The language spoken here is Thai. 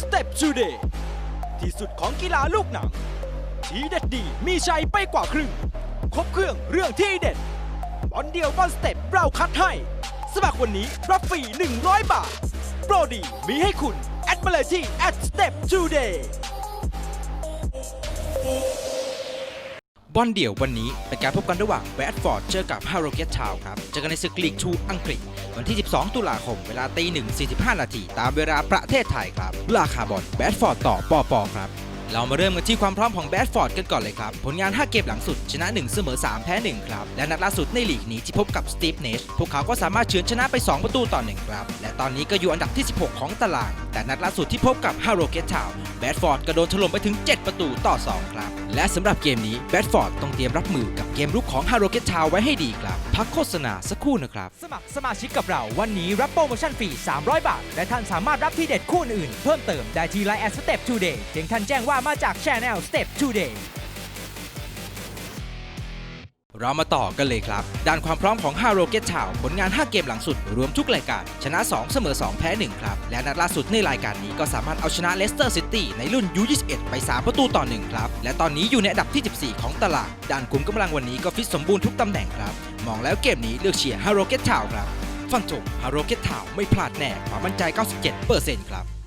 Step Today ที่สุดของกีฬาลูกหนัง ทีเด็ดดีมีชัยไปกว่าครึ่ง ครบเครื่องเรื่องที่เด็ดบอลเดียวบอลสเต็ปเราคัดให้ สมัครวันนี้รับฟรี 100 บาท โปรดีมีให้คุณ แอดมาเลยที่ at step today บอลเดี่ยววันนี้เป็นการพบกันระหว่างแบดฟอร์ดเจอกับฮาร์โรเกตทาวครับเจอกันในศึกลีกทูอังกฤษ วันที่ 12 ตุลาคมเวลาตี1 45 นาทีตามเวลาประเทศไทยครับ ราคาบอลแบดฟอร์ดต่อปอปอครับ เรามาเริ่มกันที่ความพร้อมของแบดฟอร์ดกันก่อนเลยครับ ผลงาน 5 เกมหลังสุด ชนะ 1 เสมอ 3 แพ้ 1 ครับ และนัดล่าสุดในลีกนี้ที่พบกับสตีฟเนชพวกเขาก็สามารถเฉือนชนะไป 2 ประตูต่อ 1 ครับ และตอนนี้ก็อยู่อันดับที่ 16 ของตาราง แต่นัดล่าสุดที่พบกับฮาร์โรเกตทาวแบดฟอร์ดก็โดนถล่มไปถึง 7 ประตูต่อ 2 ครับ และสำหรับเกมนี้แบดฟอร์ดต้องเตรียมรับมือกับเกมรุกของฮาร์โรเกตทาวไว้ให้ดีครับพักโฆษณาสักครู่นะครับสมัครสมาชิกกับเราวันนี้รับโปรโมชั่นฟรี300 บาท และท่านสามารถรับที่เด็ดคู่อื่นเพิ่มเติมได้ที่ไลน์แอดสเต็ป today เพียงท่านแจ้งว่ามาจาก Channel Step Today เรามาต่อกันเลยครับ ด้านความพร้อมของฮาโรเกตทาวผลงาน 5 เกมหลังสุด รวมทุกรายการ ชนะ 2 เสมอ 2 แพ้ 1 ครับ และนัดล่าสุดในรายการนี้ก็สามารถเอาชนะเลสเตอร์ซิตี้ในรุ่น U21 ไป 3 ประตูต่อ 1 ครับ และตอนนี้อยู่ในอันดับที่ 14 ของตารางด้านคุมกำลังวันนี้ก็ฟิตสมบูรณ์ทุกตำแหน่งครับ มองแล้วเกมนี้เลือกเชียร์ฮาโรเกตทาวครับ ฟันธงฮาโรเกตทาวไม่พลาดแน่ความมั่นใจ 97%ครับ